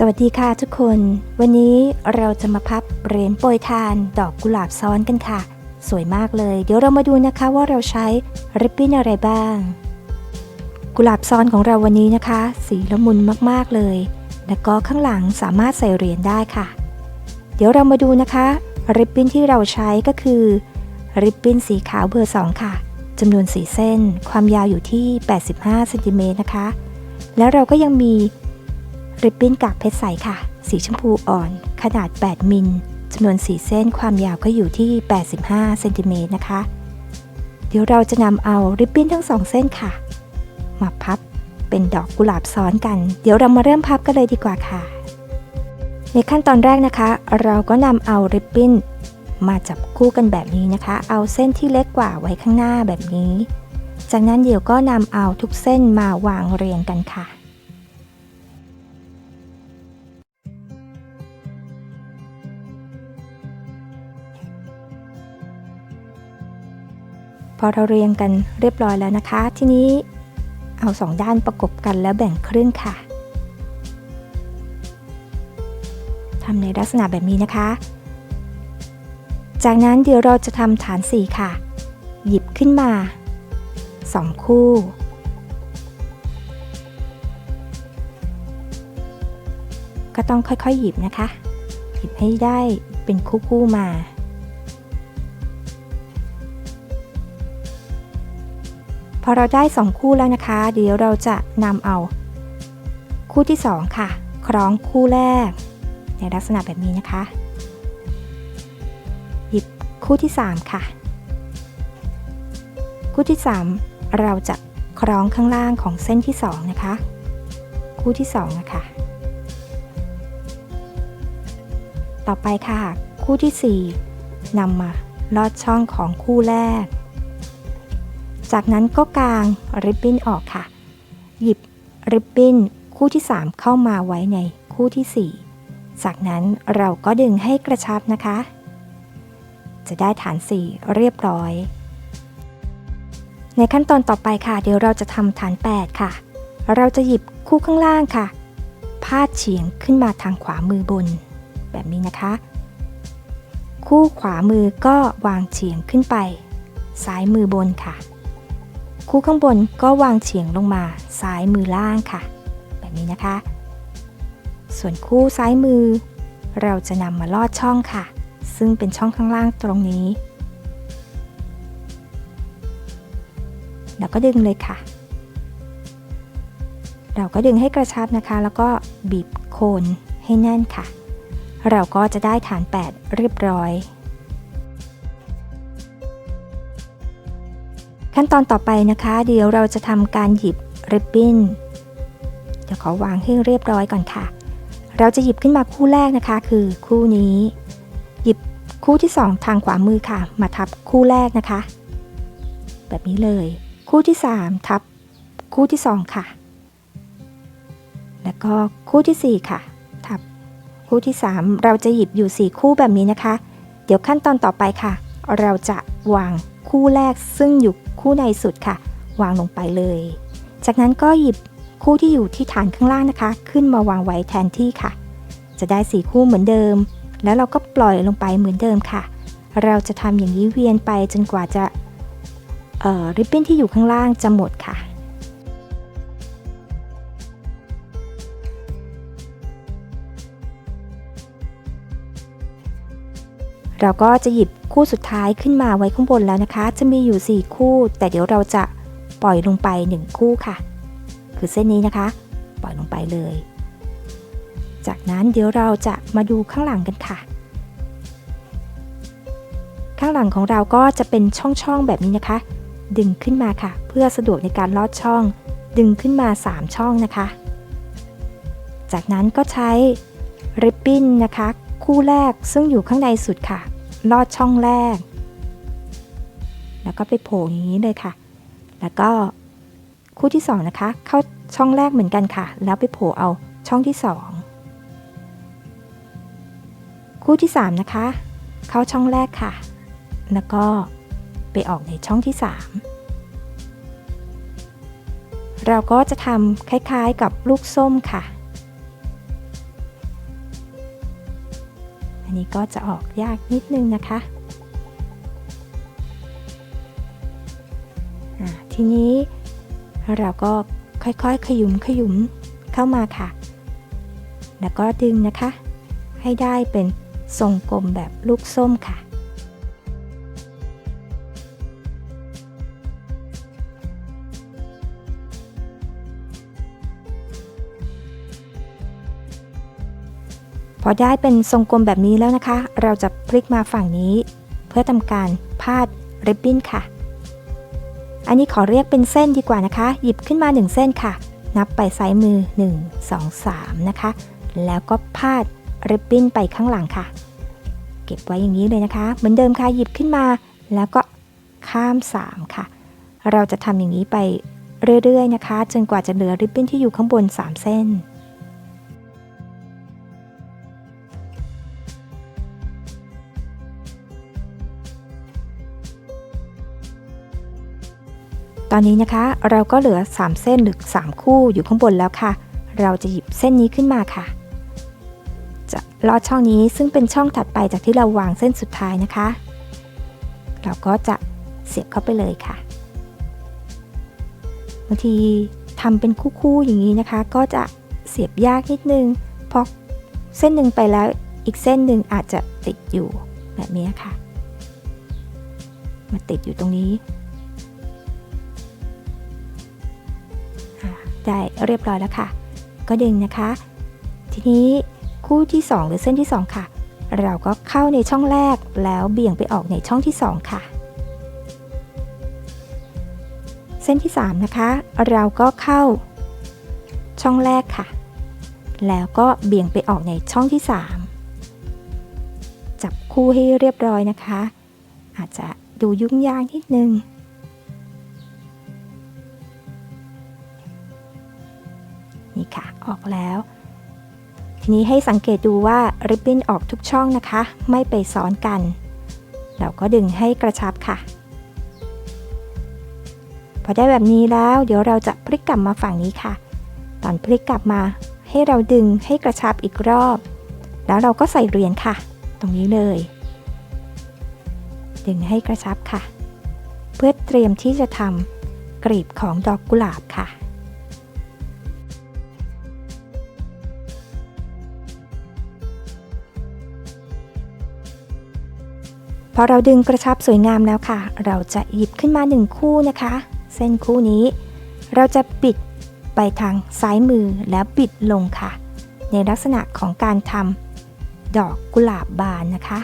สวัสดีค่ะทุกคน วันนี้เราจะมาพับเหรียญโปรยทานดอกกุหลาบซ้อนกันค่ะ สวยมากเลย เดี๋ยวเรามาดูนะคะว่าเราใช้ริบบิ้นอะไรบ้าง กุหลาบซ้อนของเราวันนี้นะคะ สีละมุนมากๆเลย แล้วก็ข้างหลังสามารถใส่เหรียญได้ค่ะ เดี๋ยวเรามาดูนะคะริบบิ้นที่เราใช้ก็คือริบบิ้นสีขาวเบอร์ 2 ค่ะจำนวนสีเส้น ความยาวอยู่ที่ 85เซนติเมตรนะคะ แล้วเราก็ยังมี ริบบิ้นกากเพชรใสค่ะ สีชมพูอ่อน ขนาด 8 มิลจำนวนสีเส้นความยาวก็อยู่ที่ 85 เซนติเมตรนะคะ เดี๋ยวเราจะนำเอาริบบิ้นทั้งสองเส้นค่ะ มาพับเป็นดอกกุหลาบซ้อนกัน เดี๋ยวเรามาเริ่มพับกันเลยดีกว่าค่ะ ในขั้นตอนแรกนะคะ เราก็นำเอาริบบิ้นมาจับคู่กันแบบนี้นะคะ เอาเส้นที่เล็กกว่าไว้ข้างหน้าแบบนี้ จากนั้นเดี๋ยวก็นำเอาทุกเส้นมาวางเรียงกันค่ะ พอเราเรียงกันเรียบร้อยแล้วนะคะ ทีนี้เอาสองด้านประกบกันแล้วแบ่งครึ่งค่ะทำในลักษณะแบบนี้นะคะ จากนั้นเดี๋ยวเราจะทำฐานสี่ค่ะ หยิบขึ้นมาสองคู่ ก็ต้องค่อยๆหยิบนะคะ หยิบให้ได้เป็นคู่ๆมา อเราได้ 2 คู่แล้วนะคะ เดี๋ยวเราจะนำเอา คู่ที่ 2 ค่ะ คล้องคู่แรก ในลักษณะแบบนี้นะคะ หยิบคู่ที่ 3 ค่ะ คู่ที่ 3 เราจะคล้องข้างล่างของเส้นที่ 2 นะคะ คู่ที่2นะคะต่อไปค่ะ คู่ที่ 4นำมาลอดช่องของคู่แรก จากนั้นก็กางริบบิ้นออกค่ะ หยิบริบบิ้นคู่ที่ 3 เข้ามาไว้ในคู่ที่ 4 จากนั้นเราก็ดึงให้กระชับนะคะ จะได้ฐาน 4 เรียบร้อย ในขั้นตอนต่อไปค่ะ เดี๋ยวเราจะทำฐาน 8 ค่ะ เราจะหยิบคู่ข้างล่างค่ะ พาดเฉียงขึ้นมาทางขวามือบน แบบนี้นะคะ คู่ขวามือก็วางเฉียงขึ้นไป ซ้ายมือบนค่ะ คู่ข้างบนก็วางเฉียงลงมาซ้ายมือล่างค่ะ แบบนี้นะคะ ส่วนคู่ซ้ายมือ เราจะนำมาลอดช่องค่ะ ซึ่งเป็นช่องข้างล่างตรงนี้ แล้วก็ดึงเลยค่ะ เราก็ดึงให้กระชับนะคะ แล้วก็บีบโคนให้แน่นค่ะ เราก็จะได้ฐาน 8 เรียบร้อย ขั้นตอนต่อไปนะคะ เดี๋ยวเราจะทำการหยิบริบบิ้นเดี๋ยวขอวางให้เรียบร้อยก่อนค่ะ เราจะหยิบขึ้นมาคู่แรกนะคะ คือคู่นี้ หยิบคู่ที่ 2 ทางขวามือค่ะ มาทับคู่แรกนะคะ แบบนี้เลย คู่ที่ 3 ทับ คู่ที่ 2 ค่ะ แล้วก็คู่ทีสี่4 ค่ะ ทับ คู่ที่ 3 เราจะหยิบอยู่ 4 คู่แบบนี้นะคะ เดี๋ยวขั้นตอนต่อไปค่ะ เราจะวาง คู่แรกซึ่งอยู่คู่ในสุดค่ะ วางลงไปเลย จากนั้นก็หยิบคู่ที่อยู่ที่ฐานข้างล่างนะคะ ขึ้นมาวางไว้แทนที่ค่ะ จะได้สีคู่เหมือนเดิม แล้วเราก็ปล่อยลงไปเหมือนเดิมค่ะ เราจะทำอย่างนี้เวียนไปจนกว่าจะริบบิ้นที่อยู่ข้างล่างจะหมดค่ะ เราก็จะหยิบคู่สุดท้ายขึ้นมาไว้ข้างบนแล้วนะคะ จะมีอยู่ 4 คู่ แต่เดี๋ยวเราจะปล่อยลงไป 1 คู่ค่ะ คือเส้นนี้นะคะ ปล่อยลงไปเลย จากนั้นเดี๋ยวเราจะมาดูข้างหลังกันค่ะ ข้างหลังของเราก็จะเป็นช่องๆแบบนี้นะคะ ดึงขึ้นมาค่ะ เพื่อสะดวกในการลอดช่อง ดึงขึ้นมา 3 ช่องนะคะ จากนั้นก็ใช้ริบบิ้นนะคะ คู่แรกซึ่งอยู่ข้างในสุดค่ะ ลอดช่องแรก แล้วก็ไปโผล่อย่างนี้เลยค่ะ แล้วก็คู่ที่ 2 นะคะ เข้าช่องแรกเหมือนกันค่ะ แล้วไปโผล่เอาช่องที่ 2 คู่ที่ 3 นะคะ เข้าช่องแรกค่ะ แล้วก็ไปออกในช่องที่ 3 เราก็จะทำคล้ายๆกับลูกส้มค่ะ นี้ก็จะออกยากนิดนึงนะคะ ทีนี้เราก็ค่อยๆ ขยุมขยุมเข้ามาค่ะ แล้วก็ดึงนะคะ ให้ได้เป็นทรงกลมแบบลูกส้มค่ะ อได้เป็นทรงกลมแบบนี้แล้วนะคะ เราจะพลิกมาฝั่งนี้ เพื่อทำการพาดริบบิ้นค่ะ อันนี้ขอเรียกเป็นเส้นดีกว่านะคะ หยิบขึ้นมา 1 เส้นค่ะ นับไปซ้ายมือ 1 2 3 นะคะ แล้วก็พาดริบบิ้นไปข้างหลังค่ะ เก็บไว้อย่างนี้เลยนะคะ เหมือนเดิมค่ะ หยิบขึ้นมา แล้วก็ข้าม 3 ค่ะ เราจะทำอย่างนี้ไปเรื่อยๆนะคะ จนกว่าจะเหลือริบบิ้นที่อยู่ข้างบน 3 เส้น อนนี้นะคะ เราก็เหลือ 3 เส้นหรือ 3 คู่อยู่ข้างบนแล้วค่ะ เราจะหยิบเส้นนี้ขึ้นมาค่ะ จะลอดช่องนี้ซึ่งเป็นช่องถัดไปจากที่เราวางเส้นสุดท้ายนะคะ เราก็จะเสียบเข้าไปเลยค่ะบางทีทำเป็นคู่ๆอย่างนี้นะคะ ก็จะเสียบยากนิดนึงเพราะเส้นหนึ่งไปแล้วอีกเส้นหนึ่งอาจจะติดอยู่แบบนี้ค่ะ มาติดอยู่ตรงนี้ ได้เรียบร้อยแล้วค่ะ ก็ดึงนะคะ ทีนี้คู่ที่ 2 หรือเส้นที่ 2 ค่ะ เราก็เข้าในช่องแรกแล้วเบี่ยงไปออกในช่องที่ 2 ค่ะ เส้นที่ 3 นะคะ เราก็เข้าช่องแรกค่ะ แล้วก็เบี่ยงไปออกในช่องที่ 3 จับคู่ให้เรียบร้อยนะคะ อาจจะดูยุ่งยากนิดนึง ออกแล้ว ทีนี้ให้สังเกตดูว่าริบบิ้นออกทุกช่องนะคะ ไม่ไปซ้อนกัน เราก็ดึงให้กระชับค่ะ พอได้แบบนี้แล้วเดี๋ยวเราจะพลิกกลับมาฝั่งนี้ค่ะ ตอนพลิกกลับมาให้เราดึงให้กระชับอีกรอบ แล้วเราก็ใส่เหรียญค่ะ ตรงนี้เลย ดึงให้กระชับค่ะ เพื่อเตรียมที่จะทำกลีบของดอกกุหลาบค่ะ พอเราดึงกระชับสวยงามแล้วค่ะ เราจะหยิบขึ้นมาหนึ่งคู่นะคะ เส้นคู่นี้ เราจะปิดไปทางซ้ายมือแล้วปิดลงค่ะ ในลักษณะของการทำดอกกุหลาบบานนะคะ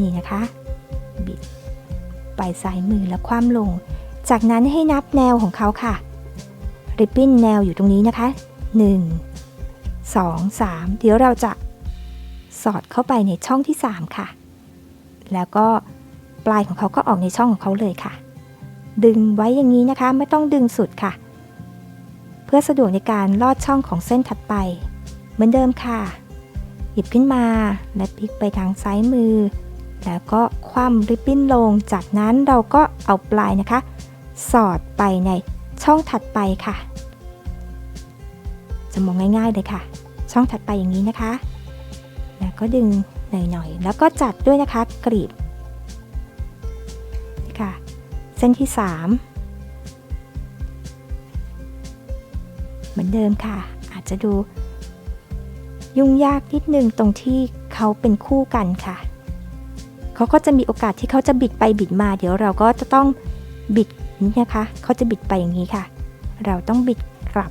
นี่นะคะ บิดไปซ้ายมือแล้วคว่ำลง จากนั้นให้นับแนวของเขาค่ะ ริบบิ้นแนวอยู่ตรงนี้นะคะ 1 2 3 เดี๋ยวเราจะสอดเข้าไปในช่องที่ 3 ค่ะ แล้วก็ปลายของเขาก็ออกในช่องของเขาเลยค่ะ ดึงไว้อย่างนี้นะคะไม่ต้องดึงสุดค่ะ เพื่อสะดวกในการลอดช่องของเส้นถัดไป เหมือนเดิมค่ะ หยิบขึ้นมาและพลิกไปทางซ้ายมือ แล้วก็คว่ำริบบิ้นลง จากนั้นเราก็เอาปลายนะคะ สอดไปในช่องถัดไปค่ะ จะมองง่ายๆเลยค่ะ ช่องถัดไปอย่างนี้นะคะ แล้วก็ดึง หน่อยๆ แล้วก็จัดด้วยนะคะกรีบนี่ค่ะ เส้นที่ 3 เหมือนเดิมค่ะ อาจจะดูยุ่งยากนิดนึงตรงที่เขาเป็นคู่กันค่ะ เขาก็จะมีโอกาสที่เขาจะบิดไปบิดมา เดี๋ยวเราก็จะต้องบิดนี่นะคะ เขาจะบิดไปอย่างนี้ค่ะ เราต้องบิดกลับ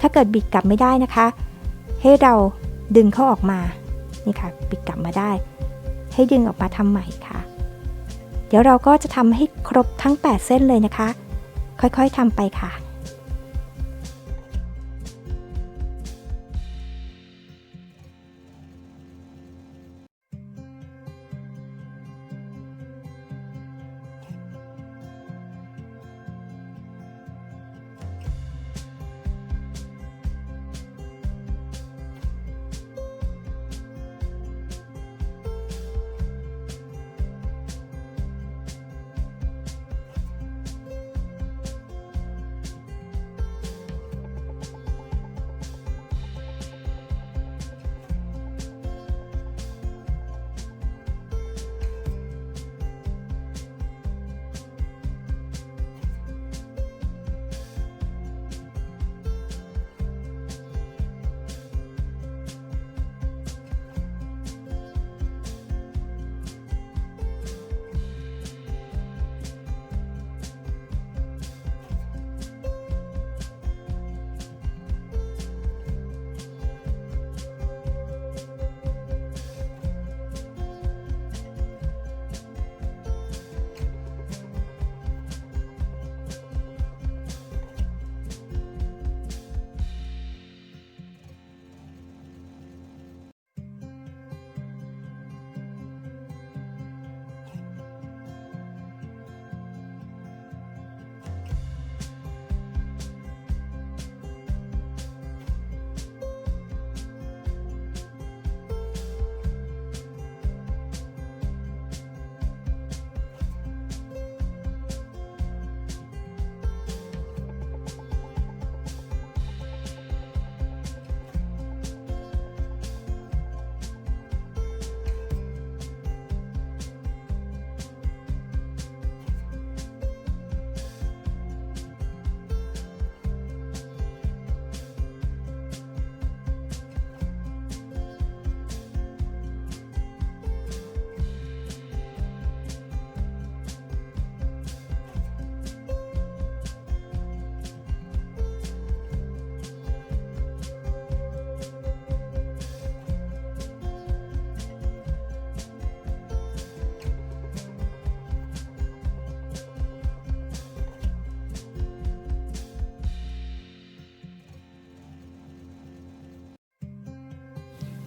ถ้าเกิดบิดกลับไม่ได้นะคะ ให้เราดึงเขาออกมา นี่ค่ะปิดกลับมาได้ ให้ดึงออกมาทำใหม่ค่ะ เดี๋ยวเราก็จะทำให้ครบทั้ง 8 เส้นเลยนะคะ ค่อยๆทำไปค่ะ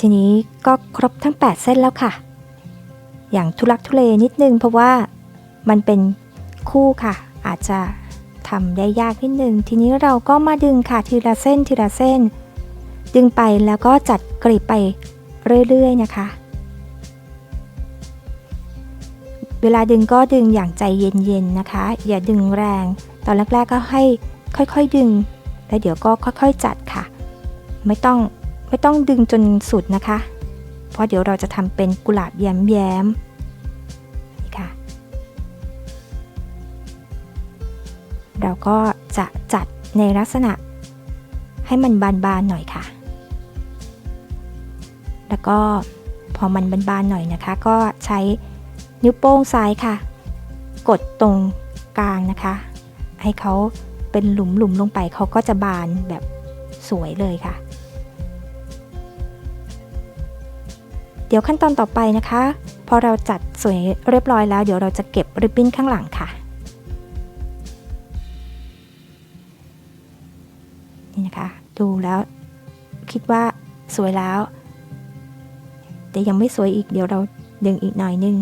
ทีนี้ก็ครบทั้ง 8 เส้นแล้วค่ะ อย่างทุลักทุเลนิดนึงเพราะว่ามันเป็นคู่ค่ะ อาจจะทำได้ยากนิดนึง ทีนี้เราก็มาดึงค่ะทีละเส้นทีละเส้น ดึงไปแล้วก็จัดกลีบไปเรื่อยๆนะคะ เวลาดึงก็ดึงอย่างใจเย็นๆนะคะ อย่าดึงแรง ตอนแรกๆก็ให้ค่อยๆดึง แล้วเดี๋ยวก็ค่อยๆจัดค่ะ ไม่ต้อง ไม่ต้องดึงจนสุดนะคะ เพราะเดี๋ยวเราจะทำเป็นกุหลาบแย้มๆนี่ค่ะ เราก็จะจัดในลักษณะให้มันบานๆหน่อยค่ะ แล้วก็พอมันบานๆหน่อยนะคะ ก็ใช้นิ้วโป้งซ้ายค่ะ กดตรงกลางนะคะ ให้เขาเป็นหลุมๆลงไปเขาก็จะบานแบบสวยเลยค่ะ เดี๋ยวขั้นตอนต่อไปนะคะ พอเราจัดสวยเรียบร้อยแล้ว เดี๋ยวเราจะเก็บริบบิ้นข้างหลังค่ะ นี่นะคะ ดูแล้วคิดว่าสวยแล้ว แต่ยังไม่สวยอีกเดี๋ยวเราดึงอีกหน่อยนึง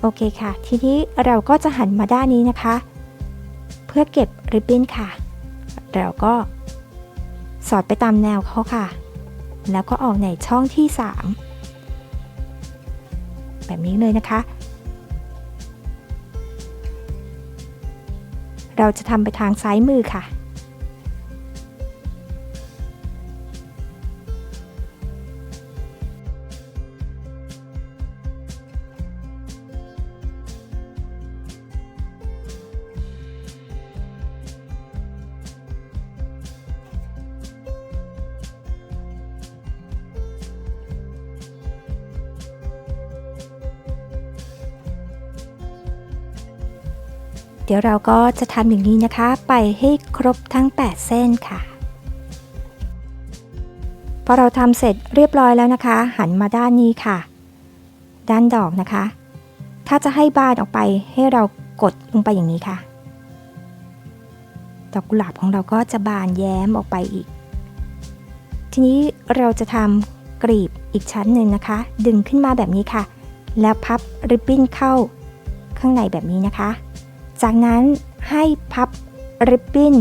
โอเคค่ะ ทีนี้เราก็จะหันมาด้านนี้นะคะ เพื่อเก็บ ริบบิ้นค่ะ เราก็สอดไปตามแนวเขาค่ะ แล้วก็ออกในช่องที่ 3 แบบนี้เลยนะคะ เราจะทำไปทางซ้ายมือค่ะ ดี๋ยวเราก็จะทำอย่างนี้นะคะ ไปให้ครบทั้ง 8 เส้นค่ะ พอเราทำเสร็จเรียบร้อยแล้วนะคะ หันมาด้านนี้ค่ะ ด้านดอกนะคะ ถ้าจะให้บานออกไปให้เรากดลงไปอย่างนี้ค่ะ ดอกกุหลาบของเราก็จะบานแย้มออกไปอีก ทีนี้เราจะทำกลีบอีกชั้นหนึ่งนะคะ ดึงขึ้นมาแบบนี้ค่ะ แล้วพับริบบิ้นเข้าข้างในแบบนี้นะคะ จากนั้นให้พับริบบิ้น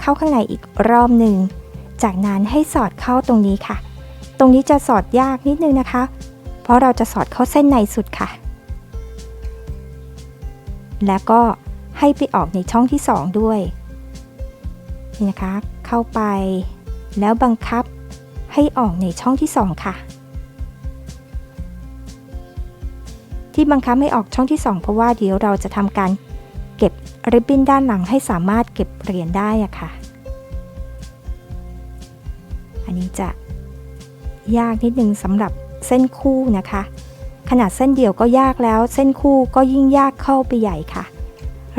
เข้าข้างในอีกรอบหนึ่ง จากนั้นให้สอดเข้าตรงนี้ค่ะ ตรงนี้จะสอดยากนิดนึงนะคะ เพราะเราจะสอดเข้าเส้นในสุดค่ะ แล้วก็ให้ไปออกในช่องที่ 2 ด้วย นี่นะคะ เข้าไป แล้วบังคับให้ออกในช่องที่ 2 ค่ะ ที่บังคับให้ออกช่องที่ 2 เพราะว่าเดี๋ยวเราจะทำการ ริบบิ้นด้านหลังให้สามารถเก็บเหรียญได้อะค่ะ อันนี้จะยากนิดนึงสำหรับเส้นคู่นะคะ ขนาดเส้นเดียวก็ยากแล้ว เส้นคู่ก็ยิ่งยากเข้าไปใหญ่ค่ะ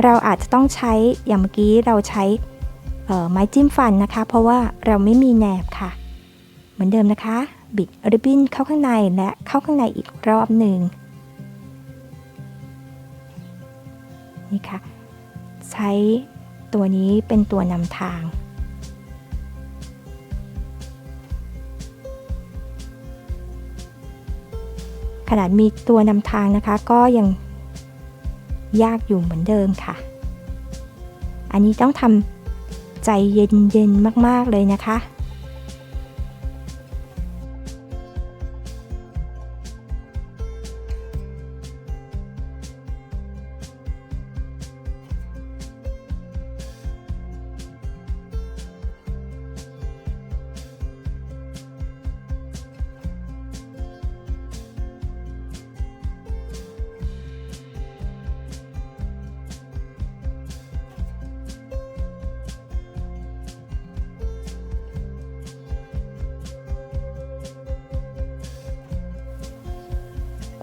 เราอาจจะต้องใช้อย่างเมื่อกี้เราใช้ไม้จิ้มฟันนะคะ เพราะว่าเราไม่มีแหนบค่ะ เหมือนเดิมนะคะ บิดริบบิ้นเข้าข้างในและเข้าข้างในอีกรอบหนึ่งนี่ค่ะ ใช้ตัวนี้เป็นตัวนำทาง ขนาดมีตัวนำทางนะคะก็ยังยากอยู่เหมือนเดิมค่ะ อันนี้ต้องทำใจเย็นๆมากๆเลยนะคะ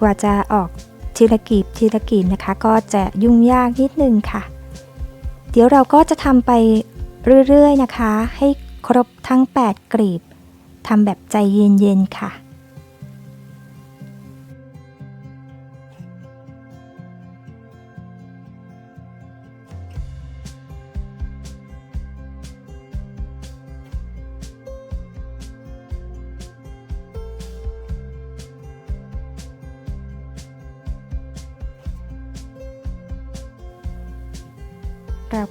กว่าจะออกทีละกีบทีละกีบนะคะ ก็จะยุ่งยากนิดนึงค่ะ เดี๋ยวเราก็จะทำไปเรื่อยๆนะคะ ให้ครบทั้ง 8กลีบทำแบบใจเย็นๆค่ะ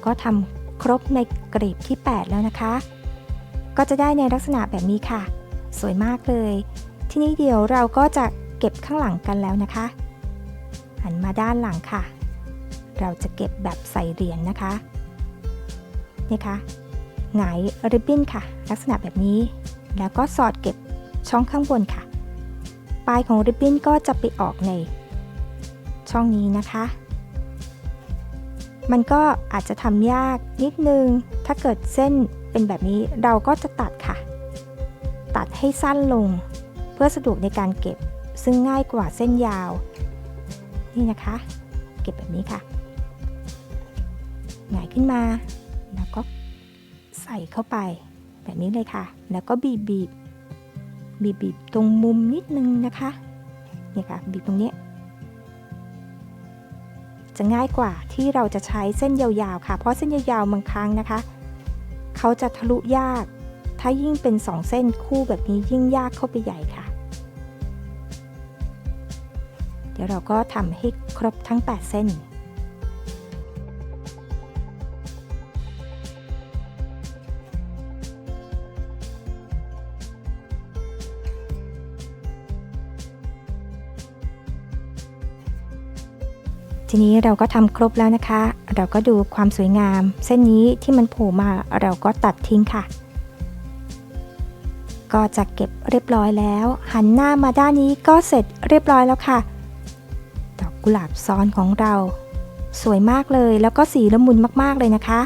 ก็ทำครบในกรีบที่ 8 แล้วนะคะ ก็จะได้ในลักษณะแบบนี้ค่ะ สวยมากเลย ทีนี้เดี๋ยวเราก็จะเก็บข้างหลังกันแล้วนะคะ หันมาด้านหลังค่ะ เราจะเก็บแบบใส่เหรียญนะคะนี่ค่ะหงายริบบิ้นค่ะ ลักษณะแบบนี้ แล้วก็สอดเก็บช่องข้างบนค่ะ ปลายของริบบิ้นก็จะไปออกในช่องนี้นะคะ มันก็อาจจะทำยากนิดนึง ถ้าเกิดเส้นเป็นแบบนี้เราก็จะตัดค่ะ ตัดให้สั้นลง เพื่อสะดวกในการเก็บ ซึ่งง่ายกว่าเส้นยาว นี่นะคะ เก็บแบบนี้ค่ะหงายขึ้นมา แล้วก็ใส่เข้าไป แบบนี้เลยค่ะ แล้วก็บีบบีบบีบตรงมุมนิดนึงนะคะ นี่ค่ะ บีบตรงนี้ จะง่ายกว่าที่เราจะใช้เส้นยาวๆค่ะ เพราะเส้นยาวๆบางครั้งนะคะ เขาจะทะลุยาก ถ้ายิ่งเป็น 2 เส้นคู่แบบนี้ยิ่งยากเข้าไปใหญ่ค่ะ เดี๋ยวเราก็ทำให้ครบทั้ง 8 เส้น ทีนี้เราก็ทำครบแล้วนะคะ เราก็ดูความสวยงาม เส้นนี้ที่มันโผล่มาเราก็ตัดทิ้งค่ะ ก็จะเก็บเรียบร้อยแล้ว หันหน้ามาด้านนี้ก็เสร็จเรียบร้อยแล้วค่ะ ดอกกุหลาบซ้อนของเรา สวยมากเลยแล้วก็สีละมุนมากๆเลยนะคะ